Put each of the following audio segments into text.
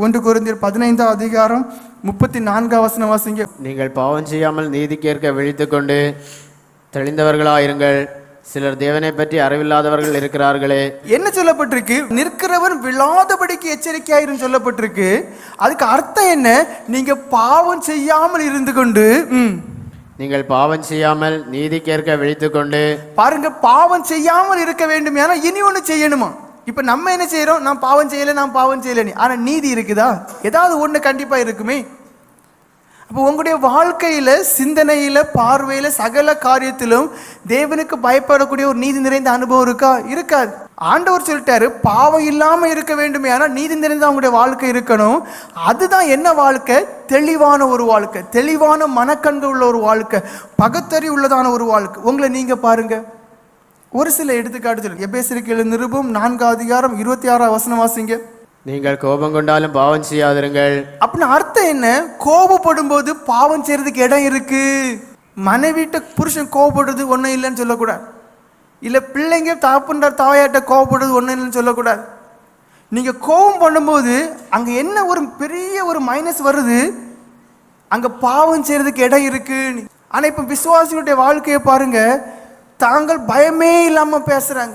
ஒன்று குருந்தியர் பதினைந்தாம் அதிகாரம் முப்பத்தி நான்காம் வசனம் வாசிங்க. நீங்கள் பாவம் செய்யாமல் நீதிக்கேற்க விழித்துக்கொண்டு தெளிந்தவர்களாயிருங்கள். சிலர் தேவனை பற்றி அறிவில்லாதவர்கள் இருக்கிறார்களே. என்ன சொல்லப்பட்டிருக்கு? நிற்கிறவன் விழாதபடிக்கு எச்சரிக்கையாயிரும் சொல்லப்பட்டிருக்கு. அதுக்கு அர்த்தம் என்ன? நீங்க பாவம் செய்யாமல் இருந்து கொண்டு நீங்கள் பாவம் செய்யாமல் நீதிக்கேற்க விழித்துக்கொண்டு பாருங்க பாவம் செய்யாமல் இருக்க வேண்டும். ஏன்னா இனி ஒன்று செய்யணுமா? இப்போ நம்ம என்ன செய்கிறோம் நான் பாவம் செய்யலை நான் பாவம் செய்யலைன்னு ஆனால் நீதி இருக்குதா? ஏதாவது ஒன்று கண்டிப்பாக இருக்குமே. அப்போ உங்களுடைய வாழ்க்கையில் சிந்தனையில் பார்வையில் சகல காரியத்திலும் தேவனுக்கு பயப்படக்கூடிய ஒரு நீதி நிறைந்த அனுபவம் இருக்கா? இருக்காது. ஆண்டவர் சொல்லிட்டாரு பாவம் இல்லாமல் இருக்க வேண்டுமே. ஆனால் நீதி நிறைந்த அவங்களுடைய வாழ்க்கை இருக்கணும். அதுதான் என்ன வாழ்க்கை? தெளிவான ஒரு வாழ்க்கை. தெளிவான மனக்கண்கள் உள்ள ஒரு வாழ்க்கை. பகுத்தறி உள்ளதான ஒரு வாழ்க்கை. உங்களை நீங்கள் பாருங்கள் ஒரு சில எடுத்துக்காட்டு சொல்லு எபேசிரிக்கல் நிருபம் நான்காம் அதிகாரம் இருபத்தி ஆறாம் வசனம் வாசிங்க. நீங்கள் கோபம் கொண்டாலும் பாவம் செய்யாதிருங்கள். அப்படின்னு அர்த்தம் என்ன? கோபப்படும் போது பாவம் செய்யறதுக்கு இடம் இருக்கு. மனைவிட்ட புருஷன் கோபப்படுறது ஒன்றும் இல்லைன்னு சொல்லக்கூடாது. இல்லை பிள்ளைங்க தாப்புன்ற தாயாட்ட கோபப்படுறது ஒன்றும் இல்லைன்னு சொல்லக்கூடாது. நீங்கள் கோபம் பண்ணும்போது அங்கே என்ன ஒரு பெரிய ஒரு மைனஸ் வருது? அங்கே பாவம் செய்யறதுக்கு இடம் இருக்கு. ஆனால் இப்போ விசுவாசிகளுடைய வாழ்க்கையை பாருங்க. தாங்கள் பயமே இல்லாமல் பேசுகிறாங்க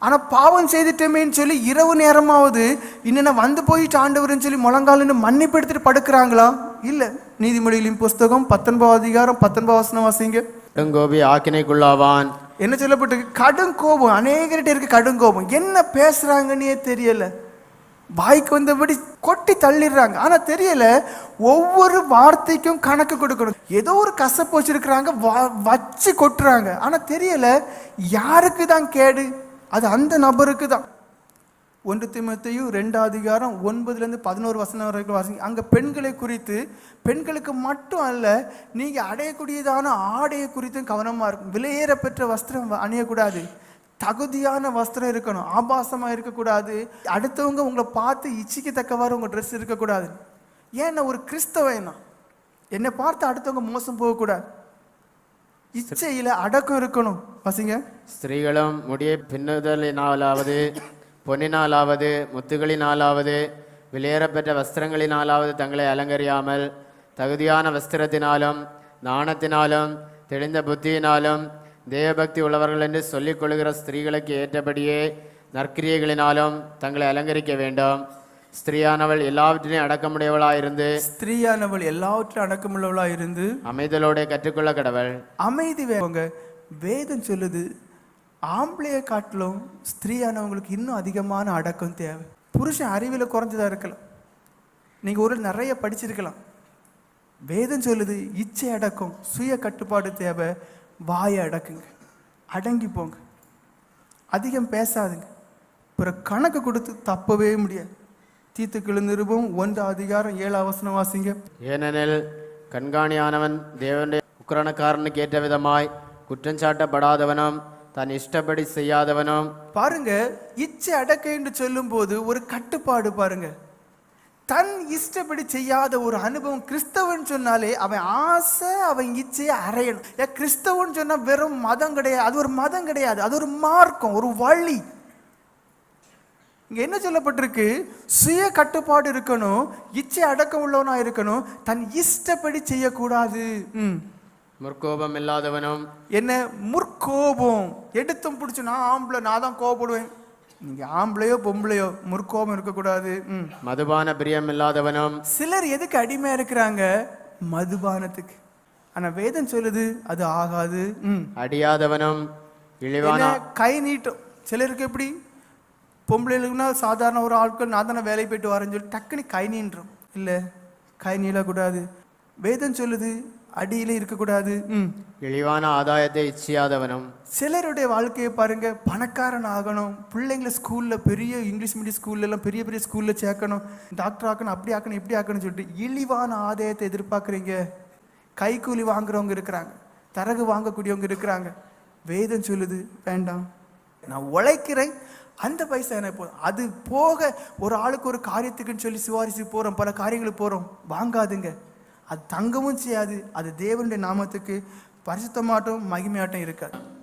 ஆனால் பாவம் செய்துட்டோமேன்னு சொல்லி இரவு நேரமாவது இன்னும் வந்து போயிட்டு ஆண்டவர்னு சொல்லி முழங்காலுன்னு மன்னிப்பு எடுத்துட்டு படுக்கிறாங்களா? இல்லை. நீதிமொழிகளின் புஸ்தகம் பத்தொன்பது அதிகாரம் பத்தொன்பது வசனம் வாசிங்க. கடுங்கோபி ஆக்கினைக்குள்ளாவான். என்ன சொல்லப்பட்டிருக்கு? கடும் கோபம். அநேகர்கிட்ட இருக்கு கடும் கோபம். என்ன பேசுறாங்கன்னே தெரியல. வாய்க்கு வந்தபடி கொட்டி தள்ளிடுறாங்க. ஆனால் தெரியல ஒவ்வொரு வார்த்தைக்கும் கணக்கு கொடுக்கணும். ஏதோ ஒரு கசப்பு வச்சிருக்கிறாங்க வ- வச்சு கொட்டுறாங்க. ஆனால் தெரியல யாருக்கு தான் கேடு? அது அந்த நபருக்கு தான். ஒன்று திமுத்தையும் ரெண்டு அதிகாரம் ஒன்பதுலேருந்து பதினோரு வசனம் வரைக்கும் வாசிங்க. அங்கே பெண்களை குறித்து பெண்களுக்கு மட்டும் அல்ல நீங்கள் அடையக்கூடியதான ஆடையை குறித்தும் கவனமாக இருக்கும் விலையேற பெற்ற வஸ்திரம் அணியக்கூடாது. தகுதியான வஸ்திரம் இருக்கணும் ஆபாசமாக இருக்கக்கூடாது. அடுத்தவங்க உங்களை பார்த்து இச்சிக்கத்தக்கவாறு உங்கள் ட்ரெஸ் இருக்கக்கூடாது. ஏன்னா ஒரு கிறிஸ்தவனா என்னை? பார்த்து அடுத்தவங்க மோசம் போகக்கூடாது. இச்சையில் அடக்கம் இருக்கணும். வாசிங்க. ஸ்திரீகளும் முடியை பின்னுதலினாலாவது பொன்னினாலாவது முத்துகளினாலாவது விலையேறப்பெற்ற வஸ்திரங்களினாலாவது தங்களை அலங்கரியாமல் தகுதியான வஸ்திரத்தினாலும் நாணத்தினாலும் தெளிந்த புத்தியினாலும் தேவபக்தி உள்ளவர்கள் என்று சொல்லிக் கொள்கிற ஸ்திரீகளுக்கு ஏற்றபடியே நற்கிரியைகளினாலும் தங்களை அலங்கரிக்க வேண்டும். ஸ்திரீயானவள் எல்லாவற்றினையும் அடக்கமுடையவளாயிருந்து ஸ்திரீயானவள் எல்லாவற்றிலும் அடக்கமுள்ளவளாக இருந்து அமைதலோட கற்றுக்கொள்ள கடவள். அமைதி வேங்க வேதம் சொல்லுது ஆம்பளைய காட்டிலும் ஸ்திரீயானவங்களுக்கு இன்னும் அதிகமான அடக்கம் தேவை. புருஷன் அறிவில் குறைஞ்சதா இருக்கலாம். நீங்கள் ஒரு நிறைய படிச்சிருக்கலாம். வேதம் சொல்லுது இச்சை அடக்கம் சுய கட்டுப்பாடு தேவை. வாயை அடக்குங்க. அடங்கி போங்க. அதிகம் பேசாதுங்க. பிறகு கணக்கு கொடுத்து தப்பவே முடியாது. தீத்துக்கள் நிருபம் ஒன்று அதிகாரம் ஏழு அவசரம் வாசிங்க. ஏனெனில் கண்காணியானவன் தேவனுடைய உக்கரணக்காரனுக்கு ஏற்ற விதமாய் குற்றஞ்சாட்டப்படாதவனும் தன் இஷ்டப்படி செய்யாதவனும். பாருங்க இச்சை அடக்க என்று சொல்லும்போது ஒரு கட்டுப்பாடு பாருங்க. தன் இஷ்டப்படி செய்யாத ஒரு அனுபவம் கிறிஸ்தவன் சொன்னாலே அவன் ஆசை அவன் இச்சையை அறையணும். ஏன் கிறிஸ்தவன் சொன்னா வெறும் மதம் கிடையாது. அது ஒரு மதம் கிடையாது. அது ஒரு மார்க்கம் ஒரு வழி. இங்க என்ன சொல்லப்பட்டிருக்கு? சுய கட்டுப்பாடு இருக்கணும் இச்சை அடக்கம் உள்ளவனா இருக்கணும் தன் இஷ்டப்படி செய்யக்கூடாது. ம். முற்கோபம் இல்லாதவனும் என்ன? முற்கோபம். எடுத்தும் பிடிச்சி நான் ஆம்பளை நான் தான் கோபப்படுவேன் நீங்க ஆம்பளையோ பொம்பளையோ முற்கோபம் இருக்கக்கூடாது. ம். மதுபான பிரியம் இல்லாதவனும் சிலர் எதுக்கு அடிமையா இருக்கிறாங்க? மதுபானத்துக்கு. ஆனா வேதம் சொல்லுது அது ஆகாது. ம். அடியாதவனும் இழிவான கை நீட்டும். சிலருக்கு எப்படி? பொம்பளைகளுக்குனா சாதாரண ஒரு ஆட்கள் நான் தானே வேலை போயிட்டு வரேன்னு சொல்லி டக்குன்னு கை நீண்டுரும். இல்லை கை நீளக்கூடாது. வேதம் சொல்லுது அடியில இருக்கக்கூடாது. ம். இழிவான ஆதாயத்தை இச்சியாதவனும் சிலருடைய வாழ்க்கையை பாருங்க பணக்காரன் ஆகணும் பிள்ளைங்களை ஸ்கூல்ல பெரிய இங்கிலீஷ் மீடியம் ஸ்கூல்ல எல்லாம் பெரிய பெரிய ஸ்கூல்ல சேர்க்கணும் டாக்டர் ஆக்கணும் அப்படி ஆக்கணும் இப்படி ஆக்கணும்னு சொல்லிட்டு இழிவான ஆதாயத்தை எதிர்பார்க்குறீங்க. கைக்கூலி வாங்குறவங்க இருக்கிறாங்க தரகு வாங்கக்கூடியவங்க இருக்கிறாங்க. வேதம் சொல்லுது வேண்டாம். நான் உழைக்கிறேன் அந்த பைசா எனக்கு போதும். அது போக ஒரு ஆளுக்கு ஒரு காரியத்துக்குன்னு சொல்லி சிவாரிசு போகிறோம் பல காரியங்களுக்கு போகிறோம் வாங்காதுங்க. அது தங்கவும் செய்யாது. அது தேவனுடைய நாமத்துக்கு பரிசுத்தமாட்டம் மகிமையாட்டம் இருக்காது.